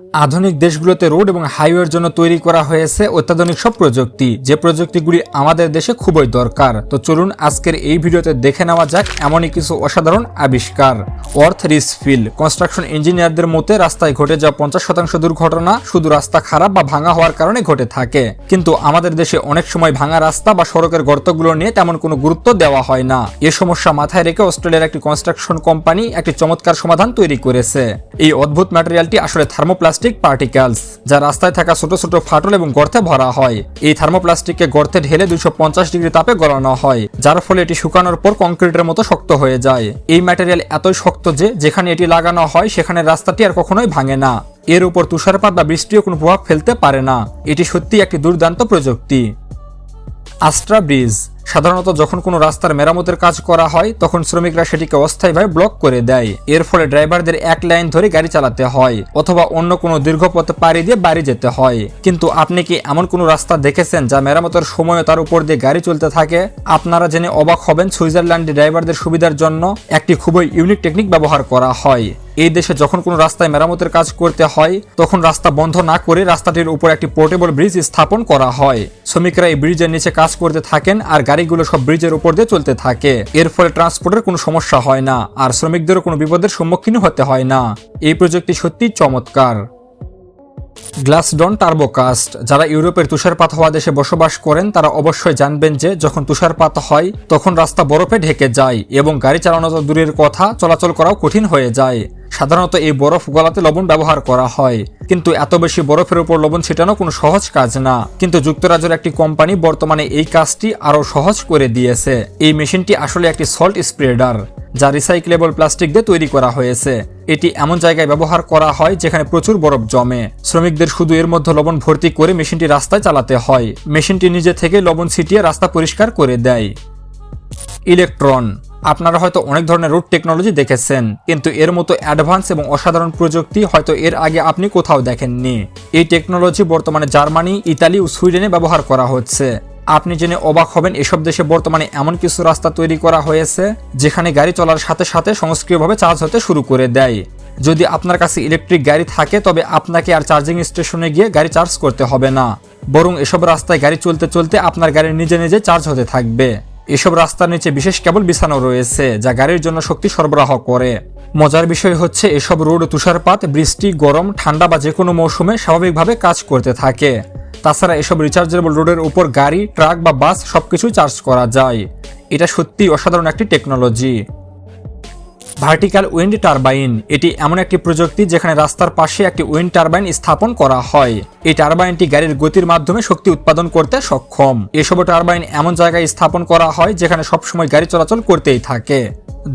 আধুনিক দেশগুলোতে রোড এবং হাইওয়ের জন্য তৈরি করা হয়েছে অত্যাধুনিক সব প্রযুক্তি। যে প্রযুক্তিগুলি আমাদের দেশে খুবই দরকার। তো চলুন আজকের এই ভিডিওতে দেখে নেওয়া যাক এমনই কিছু অসাধারণ আবিষ্কার। অর্থ রিসফিল কনস্ট্রাকশন ইঞ্জিনিয়ারদের মতে রাস্তায় ঘটে যাওয়া পঞ্চাশ শতাংশ দুর্ঘটনা শুধু রাস্তা খারাপ বা ভাঙা হওয়ার কারণে ঘটে থাকে। কিন্তু আমাদের দেশে অনেক সময় ভাঙা রাস্তা বা সড়কের গর্তগুলো নিয়ে তেমন কোনো গুরুত্ব দেওয়া হয় না। এ সমস্যা মাথায় রেখে অস্ট্রেলিয়ার একটি কনস্ট্রাকশন কোম্পানি একটি চমৎকার সমাধান তৈরি করেছে। এই অদ্ভুত ম্যাটেরিয়ালটি আসলে থার্মোপ্লাস্টিক পার্টিকেলস, যা রাস্তায় থাকা ছোট ছোট ফাটল এবং গর্তে ভরা হয়। এই থার্মোপ্লাস্টিককে গর্তে ঢেলে দুশো ডিগ্রি তাপে গলানো হয়, যার ফলে এটি শুকানোর পর কংক্রিটের মতো শক্ত হয়ে যায়। এই ম্যাটেরিয়াল এতই শক্ত যে, যেখানে এটি লাগানো হয়, সেখানে রাস্তাটি আর কখনোই ভাঙে না। এর উপর তুষারপাত বা বৃষ্টিও কোনো প্রভাব ফেলতে পারে না। এটি সত্যি একটি দুর্দান্ত প্রযুক্তি। আস্ট্রা ব্রিজ সাধারণত যখন কোনো রাস্তার মেরামতের কাজ করা হয়, তখন শ্রমিকরা সেটিকে অস্থায়ীভাবে ব্লক করে দেয়। এর ফলে ড্রাইভারদের এক লাইন ধরে গাড়ি চালাতে হয় অথবা অন্য কোনো দীর্ঘ পথে পাড়ি দিয়ে বাড়ি যেতে হয়। কিন্তু আপনি কি এমন কোনো রাস্তা দেখেছেন যা মেরামতের সময় তার উপর দিয়ে গাড়ি চলতে থাকে? আপনারা জেনে অবাক হবেন, সুইজারল্যান্ডে ড্রাইভারদের সুবিধার জন্য একটি খুবই ইউনিক টেকনিক ব্যবহার করা হয়। এই দেশে যখন কোনো রাস্তায় মেরামতের কাজ করতে হয়, তখন রাস্তা বন্ধ না করে রাস্তাটির উপর একটি পোর্টেবল ব্রিজ স্থাপন করা হয়। শ্রমিকরা এই ব্রিজের নিচে কাজ করতে থাকেন আর গাড়িগুলো সব ব্রিজের উপর দিয়ে চলতে থাকে। এর ফলে ট্রান্সপোর্টের কোনো সমস্যা হয় না আর শ্রমিকদেরও কোনো বিপদের সম্মুখীন হতে হয় না। এই প্রযুক্তি সত্যি চমৎকার। গ্লাসডন টার্বোকাস্ট, যারা ইউরোপের তুষারপাত হওয়া দেশে বসবাস করেন, তারা অবশ্যই জানবেন যে যখন তুষারপাত হয়, তখন রাস্তা বরফে ঢেকে যায় এবং গাড়ি চালানো তো দূরের কথা, চলাচল করাও কঠিন হয়ে যায়। সাধারণত এই বরফ গলাতে লবণ ব্যবহার করা হয়। কিন্তু এত বেশি বরফের উপর লবণ ছিটানো কোনো সহজ কাজ না। কিন্তু যুক্তরাজ্যের একটি কোম্পানি বর্তমানে এই কাজটি আরও সহজ করে দিয়েছে। এই মেশিনটি আসলে একটি সল্ট স্প্রেডার, যা রিসাইক্লেবল প্লাস্টিক দিয়ে তৈরি করা হয়েছে। এটি এমন জায়গায় ব্যবহার করা হয় যেখানে প্রচুর বরফ জমে। শ্রমিকদের শুধু এর মধ্যে লবণ ভর্তি করে মেশিনটি রাস্তায় চালাতে হয়। মেশিনটি নিজে থেকে লবণ ছিটিয়ে রাস্তা পরিষ্কার করে দেয়। ইলেকট্রন আপনারা হয়তো অনেক ধরনের রুট টেকনোলজি দেখেছেন, কিন্তু এর মতো অ্যাডভান্স এবং অসাধারণ প্রযুক্তি হয়তো এর আগে আপনি কোথাও দেখেননি। এই টেকনোলজি বর্তমানে জার্মানি, ইতালি ও সুইডেনে ব্যবহার করা হচ্ছে। আপনি জেনে অবাক হবেন, এসব দেশে বর্তমানে এমন কিছু রাস্তা তৈরি করা হয়েছে, যেখানে গাড়ি চলার সাথে সাথে সংস্ক্রিয়ভাবে চার্জ হতে শুরু করে দেয়। যদি আপনার কাছে ইলেকট্রিক গাড়ি থাকে, তবে আপনাকে আর চার্জিং স্টেশনে গিয়ে গাড়ি চার্জ করতে হবে না। বরং এসব রাস্তায় গাড়ি চলতে চলতে আপনার গাড়ি নিজে নিজে চার্জ হতে থাকবে। এসব রাস্তার নিচে বিশেষ কেবল বিছানো রয়েছে, যা গাড়ির জন্য শক্তি সরবরাহ করে। মজার বিষয় হচ্ছে, এসব রোড তুষারপাত, বৃষ্টি, গরম, ঠান্ডা বা যে কোনো মৌসুমে স্বাভাবিকভাবে কাজ করতে থাকে। তাছাড়া এসব রিচার্জেবল রোডের উপর গাড়ি, ট্রাক বা বাস সবকিছু চার্জ করা যায়। এটা সত্যি অসাধারণ একটি টেকনোলজি। Vertical wind turbine. এটি এমন একটি প্রযুক্তি যেখানে রাস্তার পাশে একটি উইন্ড টারবাইন স্থাপন করা হয়। এই টারবাইনটি গাড়ির গতির মাধ্যমে শক্তি উৎপাদন করতে সক্ষম। এসব টারবাইন এমন জায়গায় স্থাপন করা হয় যেখানে সবসময় গাড়ি চলাচল করতেই থাকে।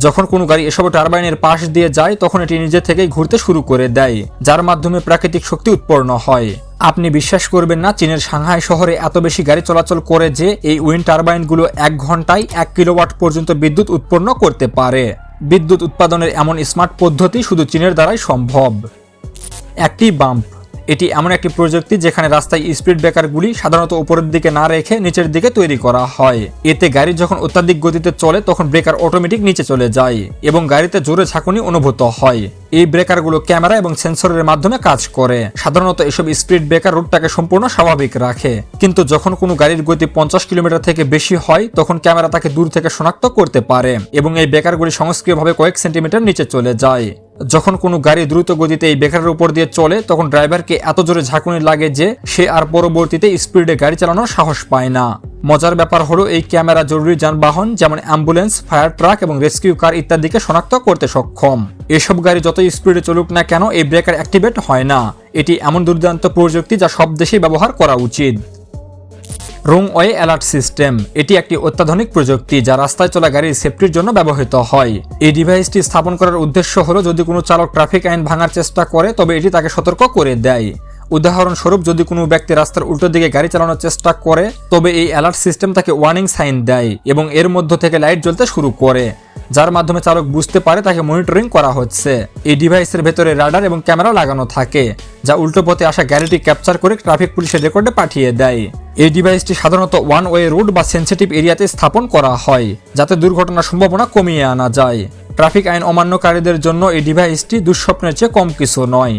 যখন কোনো গাড়ি এসব টারবাইনের পাশ দিয়ে যায়, তখন এটি নিজে থেকেই ঘুরতে শুরু করে দেয়, যার মাধ্যমে প্রাকৃতিক শক্তি উৎপন্ন হয়। আপনি বিশ্বাস করবেন না, চীনের সাংহাই শহরে এত বেশি গাড়ি চলাচল করে যে এই উইন্ড টারবাইনগুলো এক ঘন্টায় এক কিলোওয়াট পর্যন্ত বিদ্যুৎ উৎপন্ন করতে পারে। বিদ্যুৎ উৎপাদনের এমন স্মার্ট পদ্ধতি শুধু চীনের দ্বারাই সম্ভব। একটি বাম্প এটি এমন একটি প্রযুক্তি যেখানে রাস্তায় স্পিড ব্রেকারগুলি সাধারণত উপরের দিকে না রেখে নিচের দিকে তৈরি করা হয়। এতে গাড়ি যখন অত্যাধিক গতিতে চলে, তখন ব্রেকার অটোমেটিক নিচে চলে যায় এবং গাড়িতে জোরে ঝাঁকুনি অনুভূত হয়। এই ব্রেকারগুলো ক্যামেরা এবং সেন্সরের মাধ্যমে কাজ করে। সাধারণত এসব স্পিড ব্রেকার রুটটাকে সম্পূর্ণ স্বাভাবিক রাখে। কিন্তু যখন কোনো গাড়ির গতি পঞ্চাশ কিলোমিটার থেকে বেশি হয়, তখন ক্যামেরা তাকে দূর থেকে শনাক্ত করতে পারে এবং এই ব্রেকারগুলি সংস্ক্রিয়ভাবে কয়েক সেন্টিমিটার নিচে চলে যায়। যখন কোনো গাড়ি দ্রুত গতিতে এই ব্রেকারের উপর দিয়ে চলে, তখন ড্রাইভারকে এত জোরে ঝাঁকুনি লাগে যে সে আর পরবর্তীতে স্পিডে গাড়ি চালানোর সাহস পায় না। মজার ব্যাপার হলো, এই ক্যামেরা জরুরি যানবাহন, যেমন অ্যাম্বুলেন্স, ফায়ার ট্রাক এবং রেস্কিউ কার ইত্যাদিকে শনাক্ত করতে সক্ষম। এসব গাড়ি যত স্পিডে চলুক না কেন, এই ব্রেকার অ্যাক্টিভেট হয় না। এটি এমন দুর্দান্ত প্রযুক্তি যা সব দেশেই ব্যবহার করা উচিত। Wrong way alert system. এটি একটি অত্যাধুনিক প্রযুক্তি যা রাস্তায় চলা গাড়ির সেফটির জন্য ব্যবহৃত হয়। এই ডিভাইসটি স্থাপন করার উদ্দেশ্য হলো যদি কোনো চালক ট্রাফিক আইন ভাঙার চেষ্টা করে, তবে এটি তাকে সতর্ক করে দেয়। উদাহরণস্বরূপ, যদি কোনো ব্যক্তি রাস্তার উল্টো দিকে গাড়ি চালানোর চেষ্টা করে, তবে এই অ্যালার্ট সিস্টেম তাকে ওয়ার্নিং সাইন দেয় এবং এর মধ্য থেকে লাইট জ্বলতে শুরু করে। যার মাধ্যমে চালক বুঝতে পারে তাকে মনিটরিং করা হচ্ছে। এই ডিভাইসের ভেতরে রাডার এবং ক্যামেরা লাগানো থাকে, যা উল্টো পথে আসা গাড়িটি ক্যাপচার করে ট্রাফিক পুলিশের রেকর্ডে পাঠিয়ে দেয়। এই ডিভাইসটি সাধারণত ওয়ান ওয়ে রোড বা সেন্সিটিভ এরিয়াতে স্থাপন করা হয়, যাতে দুর্ঘটনার সম্ভাবনা কমিয়ে আনা যায়। ট্রাফিক আইন অমান্যকারীদের জন্য এই ডিভাইসটি দুঃস্বপ্নের চেয়ে কম কিছু নয়।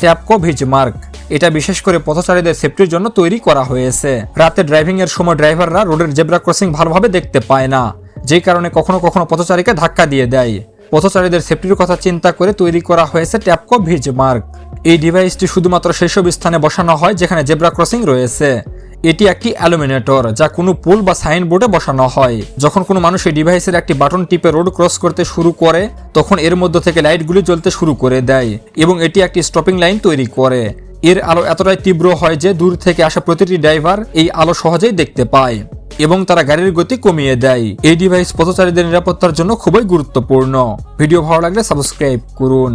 ট্যাপকো ভিজ মার্ক এটা বিশেষ করে পথচারীদের সেফটির জন্য তৈরি করা হয়েছে। রাতে ড্রাইভিং এর সময় ড্রাইভাররা রোডের জেব্রা ক্রসিং ভালোভাবে দেখতে পায় না। যেই কারণে কখনো কখনো পথচারীকে ধাক্কা দিয়ে দেয়। পথচারীদের সেফটির কথা চিন্তা করে তৈরি করা হয়েছে ট্যাপকো ভিজ মার্ক। এই ডিভাইসটি শুধুমাত্র সেসব স্থানে বসানো হয় যেখানে জেব্রা ক্রসিং রয়েছে। এটি একটি অ্যালুমিনেটর যা কোনো পুল বা সাইনবোর্ডে বসানো হয়। যখন কোনো মানুষ এই ডিভাইসের একটি বাটন টিপে রোড ক্রস করতে শুরু করে, তখন এর মধ্যে থেকে লাইটগুলি জ্বলতে শুরু করে দেয় এবং এটি একটি স্টপিং লাইন তৈরি করে। এর আলো এতটাই তীব্র হয় যে দূর থেকে আসা প্রতিটি ড্রাইভার এই আলো সহজেই দেখতে পায়। এবং তারা গাড়ির গতি কমিয়ে দেয়। এই ডিভাইস পথচারীদের নিরাপত্তার জন্য খুবই গুরুত্বপূর্ণ। ভিডিও ভালো লাগলে সাবস্ক্রাইব করুন।